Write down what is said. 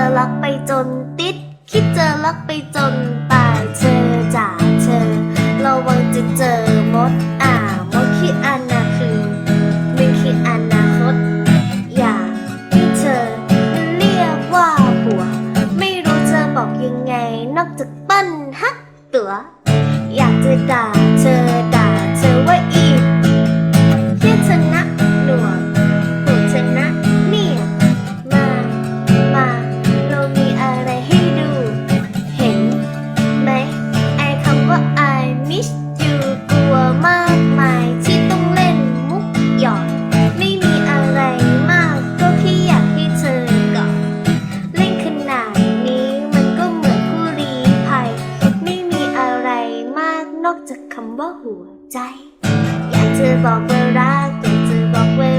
อรักไปจนติด คิดเจอรักไปจนตายเธอจ่าเธอระวังจะเจอมดอ่ามดคืออนาคือมันคืออนาคตอยากให้เธอเรียกว่าผัว ไม่รู้จะบอกยังไงนอกจากปั้นฮักตัว อยากจะด่าเธอด่าเธอว่าอี บอกว่ารักแต่เธบอกว่า